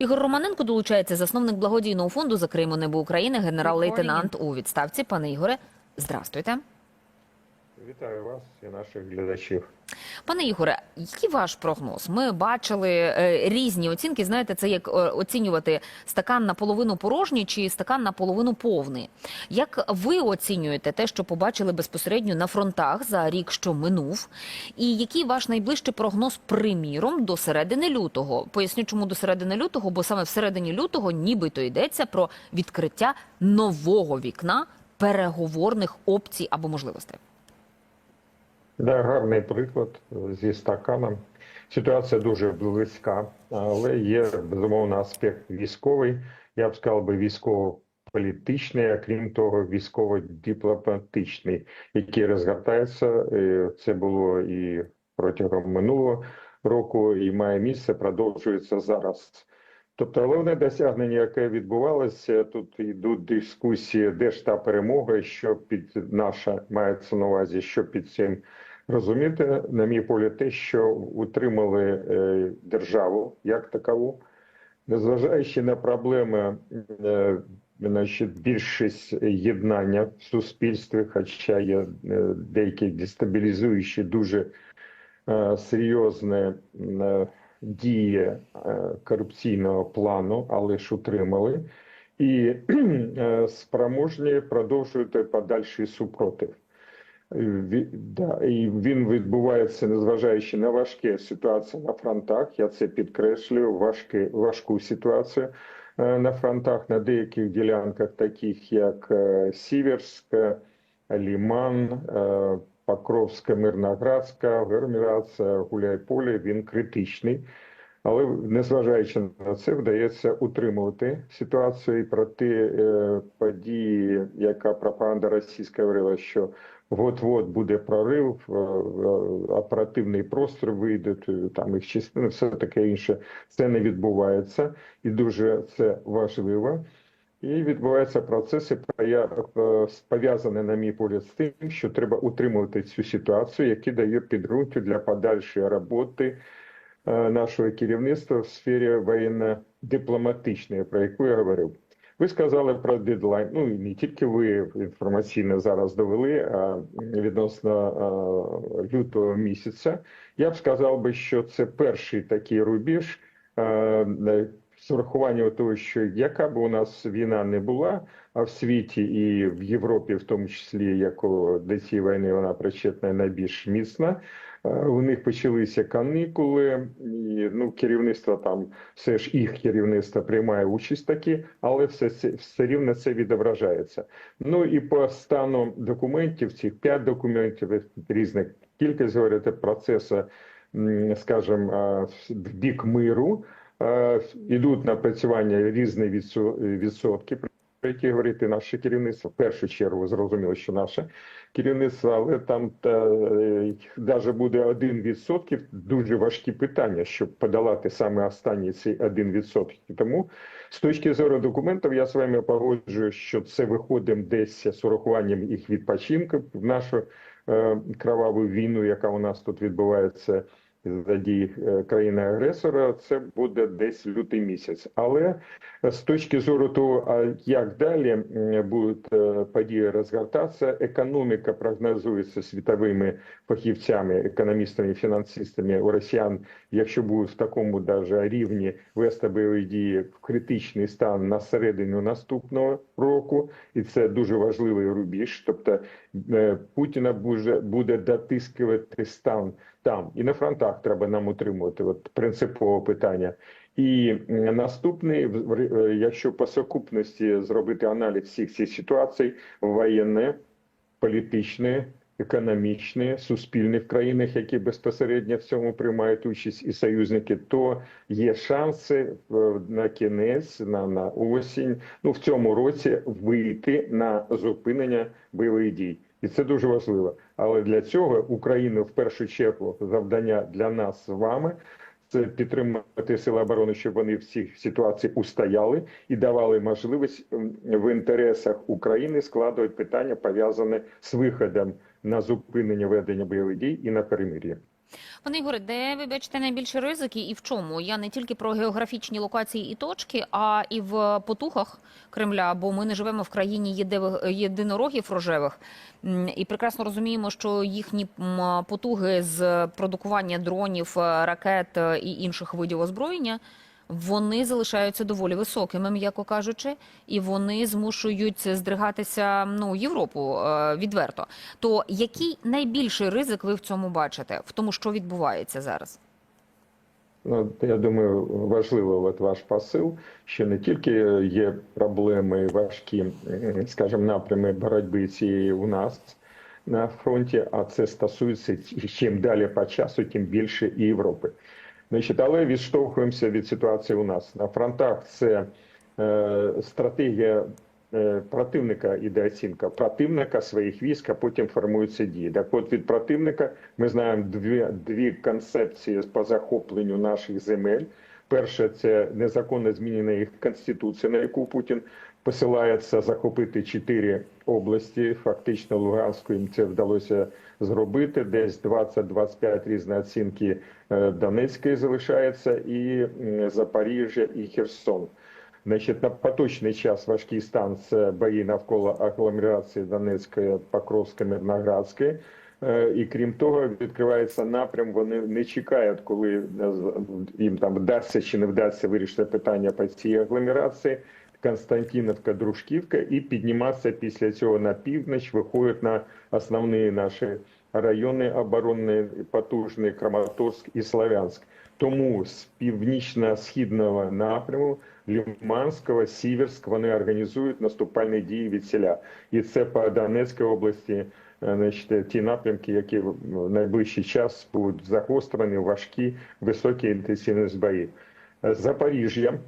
Ігор Романенко долучається засновник благодійного фонду за Криму Небо України, генерал-лейтенант у відставці. Пане Ігоре, здрастуйте. Вітаю вас і наших глядачів. Пане Ігоре, який ваш прогноз? Ми бачили е, різні оцінки. Знаєте, це як е, оцінювати стакан наполовину порожній чи стакан наполовину повний. Як ви оцінюєте те, що побачили безпосередньо на фронтах за рік, що минув? І який ваш найближчий прогноз, приміром, до середини лютого? Поясню, чому до середини лютого, бо саме в середині лютого нібито йдеться про відкриття нового вікна переговорних опцій або можливостей. Да, гарний приклад зі стаканом. Ситуація дуже близька, але є безумовно аспект військовий. Я б сказав би військово-політичний, а крім того, військово-дипломатичний, який розгортається. Це було і протягом минулого року, і має місце, продовжується зараз. Тобто, головне досягнення, яке відбувалося, тут йдуть дискусії, де ж та перемога, що під наша мається на увазі, що під цим розуміти, на мій погляд, те, що утримали е, державу як такову, незважаючи на проблеми, е, значить, більшість єднання в суспільстві, хоча є е, деякі дестабілізуючі дуже серйозні дії корупційного плану, але ж утримали, і спроможні продовжувати подальший супротив. Да, і він відбувається, незважаючи на важке ситуацію на фронтах. Я це підкреслюю, важке, важку ситуацію е, на фронтах на деяких ділянках, таких як е, Сіверськ, е, Ліман, е, Покровська, Мирноградська, Гермірація, Гуляйполе, він критичний. Але незважаючи на це, вдається утримувати ситуацію і проти е, події, яка пропаганда російська говорила, що от-от буде прорив, е, е, оперативний простір вийде, там їх частини, все таке інше. Це не відбувається, і дуже це важливо. І відбуваються процеси, е, пов'язані, на мій погляд, з тим, що треба утримувати цю ситуацію, які дає підґрунтя для подальшої роботи е, нашого керівництва в сфері воєнно-дипломатичної, про яку я говорив. Ви сказали про дедлайн. Ну і не тільки ви інформаційно зараз довели, а відносно лютого місяця. Я б сказав би, що це перший такий рубіж. з урахуванням того, що яка б у нас війна не була, а в світі і в Європі, в тому числі, яко до цієї війни вона причетна найбільш міцна. Е, У них почалися канікули, і ну керівництво там все ж їх керівництво приймає участь такі, але все все рівно це відображається. Ну і по стану документів, цих п'ять документів різних кількість говорите процесу, скажімо, в бік миру. Е, Ідуть напрацювання різні відсотки, які говорить і наше керівництво. В першу чергу зрозуміло, що наше керівництво, але там навіть буде один відсотків. Дуже важкі питання, щоб подолати саме останні ці один відсоток. Тому з точки зору документів я з вами погоджую, що це виходимо десь з урахуванням їх відпочинку в нашу е, кроваву війну, яка у нас тут відбувається за дії е, країни-агресора, це буде десь лютий місяць. Але з точки зору того, а як далі будуть е, події розгортатися, економіка прогнозується світовими фахівцями, економістами, фінансистами у росіян, якщо будуть в такому даже рівні вести бойові дії в критичний стан на середину наступного року, і це дуже важливий рубіж. Тобто е, Путіна буде, буде дотискувати стан там і на фронтах треба нам утримувати. От принципове питання. І наступний, е, якщо по сукупності зробити аналіз всіх цих ситуацій, воєнне, політичне, економічне, суспільне в країнах, які безпосередньо в цьому приймають участь, і союзники, то є шанси е, на кінець, на, на осінь, ну в цьому році вийти на зупинення бойових дій. І це дуже важливо. Але для цього Україна в першу чергу завдання для нас з вами це підтримати сили оборони, щоб вони в цій ситуації устояли і давали можливість в інтересах України складувати питання пов'язане з виходом на зупинення ведення бойових дій і на перемир'я. Пане Ігоре, де ви бачите найбільші ризики і в чому? Я не тільки про географічні локації і точки, а і в потухах Кремля, бо ми не живемо в країні єдинорогів рожевих і прекрасно розуміємо, що їхні потуги з продукування дронів, е, ракет е, і інших видів озброєння. Вони залишаються доволі високими, м'яко кажучи, і вони змушують здригатися ну Європу е, відверто. То який найбільший ризик ви в цьому бачите, в тому, що відбувається зараз? Ну, я думаю, важливо от ваш посил, що не тільки є проблеми важкі, скажімо, напрями боротьби цієї у нас на фронті, а це стосується чим далі по часу, тим більше і Європи. Значить, але відштовхуємося від ситуації у нас на фронтах. Це е, стратегія е, противника іде оцінка противника своїх військ, а потім формуються дії. Так от від противника ми знаємо дві, дві концепції по захопленню наших земель. Перше це незаконно змінена їх конституція, на яку Путін посилається захопити чотири області. Фактично Луганську їм це вдалося зробити. Десь 20-25 різні оцінки е, Донецької залишається, і Запоріжжя, і Херсон. Значить, на поточний час важкий стан це бої навколо агломерації Донецької, Покровської, Мирноградської. Е, І крім того, відкривається напрям. Вони не чекають, коли е, їм там вдасться чи не вдасться вирішити питання по цій агломерації. Константиновка, Дружківка, і підніматися після цього на північ, виходять на основні наші райони оборонні, потужні Краматорськ і Славянськ. Тому з північно-східного напряму Лиманського, Сіверськ вони організують наступальні дії від селя. І це по Донецькій області, е, значить, ті напрямки, які в найближчий час будуть загострені, важкі, високі інтенсивні бої. Е, Запоріжжя.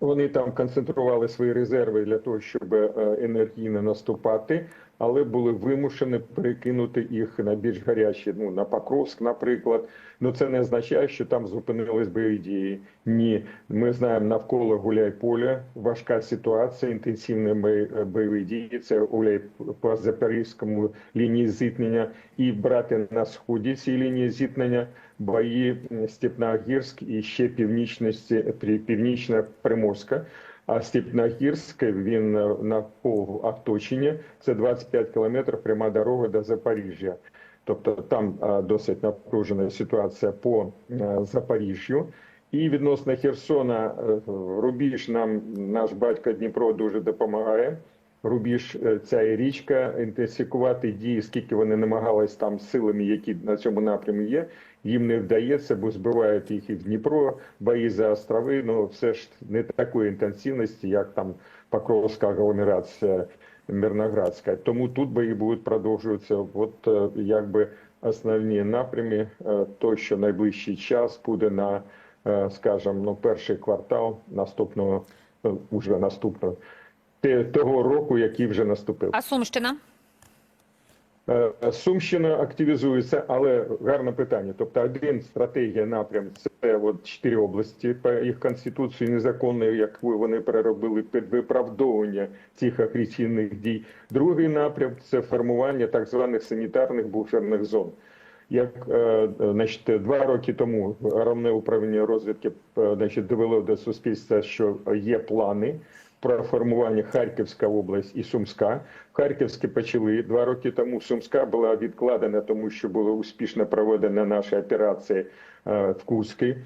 Вони там концентрували свої резерви для того, щоб е, енергійно наступати, але були вимушені перекинути їх на більш гарячі, ну на Покровськ, наприклад. Ну це не означає, що там зупинились бойові дії. Ні, ми знаємо навколо Гуляйполя важка ситуація, інтенсивні бої- бойові дії. Це Гуляй по Запорізькому лінії зіткнення і брати на сході цієї лінії зіткнення бої Степногірськ і ще північності північна Приморська. А Степногірськ він на пол оточення. Це 25 кілометрів пряма дорога до Запоріжжя. Тобто там досить напружена ситуація по Запоріжжю. І відносно Херсона, е, рубіж нам наш батько Дніпро дуже допомагає. Рубіж е, ця і річка, інтенсифікувати дії, скільки вони намагались там силами, які на цьому напрямі є, їм не вдається, бо збивають їх і в Дніпро, бої за острови. Ну все ж не такої інтенсивності, як там Покровська агломерація Мирноградська. Тому тут бої будуть продовжуватися. От е, якби основні напрямі, е, то що найближчий час буде на, скажімо, ну перший квартал наступного, уже наступного того року, який вже наступив. А Сумщина? Е, Сумщина активізується, але гарне питання. Тобто, один стратегія напрям це от чотири області по їх конституції незаконної, як вони переробили під виправдовування цих агресивних дій. Другий напрям це формування так званих санітарних буферних зон. Як е, значить, два роки тому головне управління розвідки е, значить, довело до суспільства, що є плани про формування Харківська область і Сумська. Харківське почали два роки тому. Сумська була відкладена, тому що була успішно проведена наша операція е, в Курській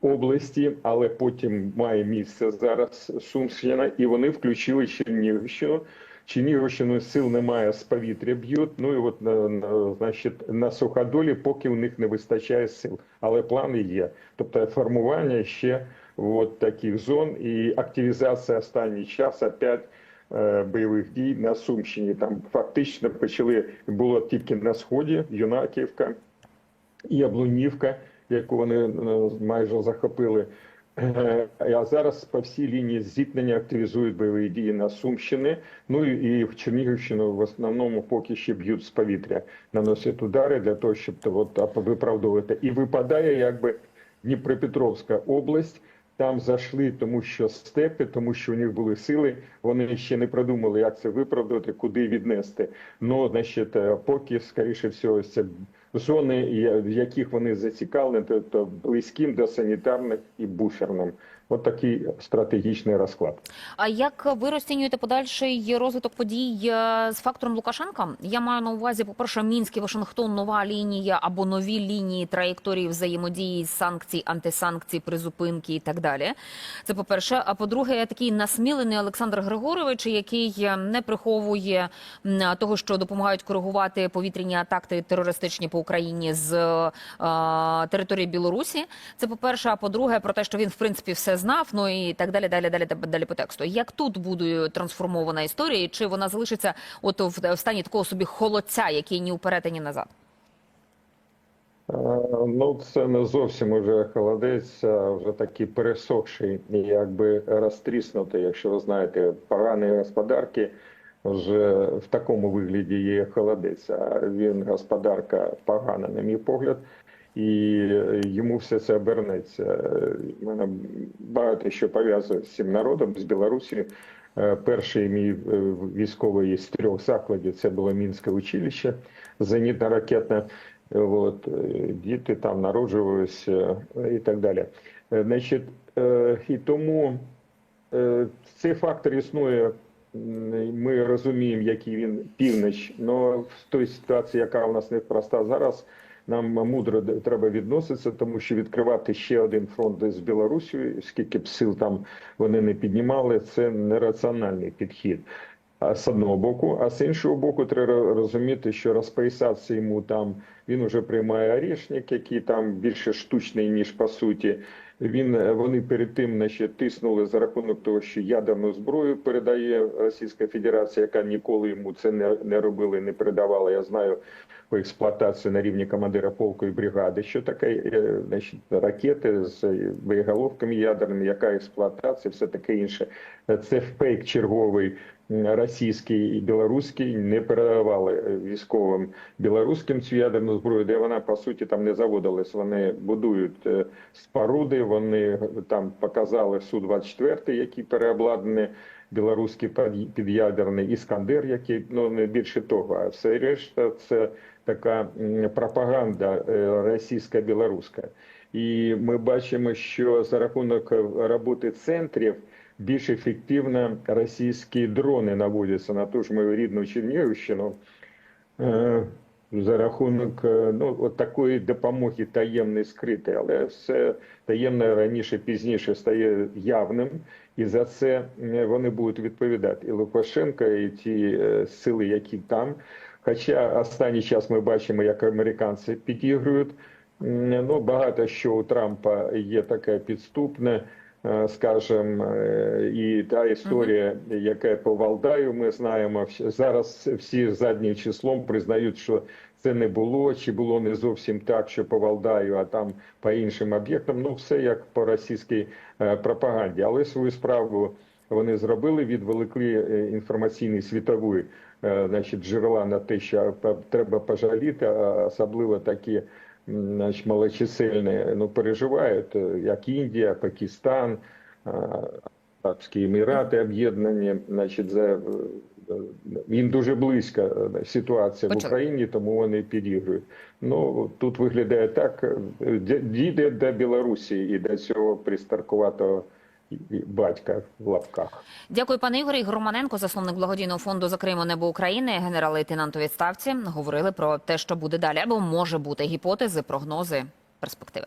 області, але потім має місце зараз Сумщина, і вони включили Чернігівщину. Чернігівщину сил немає з повітря б'ють. Ну і от на, на, значить, на суходолі, поки у них не вистачає сил, але плани є. Тобто формування ще от таких зон і активізація останній час опять е, бойових дій на Сумщині. Там фактично почали було тільки на сході Юнаківка, Яблунівка, яку вони е, майже захопили. Е, А зараз по всій лінії зіткнення активізують бойові дії на Сумщини. Ну і і в Чернігівщину в основному поки ще б'ють з повітря, наносять удари для того, щоб то от виправдовувати. І випадає якби Дніпропетровська область. Там зайшли, тому що степи, тому що у них були сили. Вони ще не продумали, як це виправдати, куди віднести. Ну, значить, е, поки, скоріше всього, це зони, в яких вони зацікавлені, тобто близьким до санітарних і буферним. От такий стратегічний розклад. А як ви розцінюєте подальший розвиток подій е, з фактором Лукашенка? Я маю на увазі, по перше, Мінськ і Вашингтон, нова лінія або нові лінії траєкторії взаємодії санкцій, антисанкцій, призупинки і так далі. Це по перше. А по-друге, такий насмілений Олександр Григорович, який е, не приховує того, що допомагають коригувати повітряні атаки терористичні по Україні з е, території Білорусі. Це по перше. А по-друге, про те, що він в принципі все знав. Ну і так далі, далі, далі, далі по тексту. Як тут буде трансформована історія, і чи вона залишиться от в, стані такого собі холодця, який ні вперед, ні назад? Е, Ну, це не зовсім уже холодець, а вже такий пересохший, якби розтріснутий. Якщо ви знаєте, погані господарки вже в такому вигляді є холодець. А він господарка погана, на мій погляд, і йому все це обернеться. У мене багато що пов'язує з цим народом, з Білорусі. Е, Перший мій е, військовий з трьох закладів це було Мінське училище зенітно-ракетне. От, е, діти там народжувалися е, і так далі. Е, Значить, е, і тому е, цей фактор існує. Ми розуміємо, який він північ, але в той ситуації, яка у нас непроста зараз, нам мудро треба відноситися, тому що відкривати ще один фронт з Білорусією, скільки б сил там вони не піднімали, це нераціональний підхід. А з одного боку, а з іншого боку, треба розуміти, що розписався йому там. Він уже приймає орішник, який там більше штучний ніж по суті. Він вони перед тим значить, тиснули за рахунок того, що ядерну зброю передає Російська Федерація, яка ніколи йому це не, не робила, не передавала. Я знаю по експлуатації на рівні командира полку і бригади. Що таке е, значить, ракети з боєголовками ядерними, яка експлуатація, все таке інше. Це фейк черговий російський і білоруський не передавали е, військовим білоруським цю ядерну зброю, де вона по суті там не заводилась. Вони будують е, споруди. Вони там показали су 24 які переобладнані. Білоруський під'ядерний іскандер, який ну не більше того, а все решта це така пропаганда е, російська білоруська. І ми бачимо, що за рахунок е, роботи центрів більш ефективно російські дрони наводяться на ту ж мою рідну Чернігівщину. Е, За рахунок е, ну, от такої допомоги таємної скритої, але все таємне раніше пізніше стає явним, і за це вони будуть відповідати. І Лукашенко, і ті е, сили, які там. Хоча останній час ми бачимо, як американці підігрують. Ну, багато що у Трампа є таке підступне, скажем, е, і та історія, яка по Валдаю, ми знаємо, зараз всі заднім числом признають, що це не було, чи було не зовсім так, що по Валдаю, а там по іншим об'єктам. Ну, все як по російській е, пропаганді. Але свою справу вони зробили, відволікли е, інформаційний світовий е, значить, джерела на те, що е, треба пожаліти, особливо такі м, значить, но ну, переживають, е, як Індія, Пакистан, е, Арабські Емірати об'єднані. Значить, за, е, їм дуже близька ситуація в Почали. Україні, тому вони підігрують. Ну тут виглядає так: дійде до Білорусі і до цього пристаркуватого батька в лапках. Дякую, пане Ігорі. Громаненко, засновник благодійного фонду за Криму Небо України, генерал-лейтенант у відставці, говорили про те, що буде далі, або може бути гіпотези, прогнози, перспективи.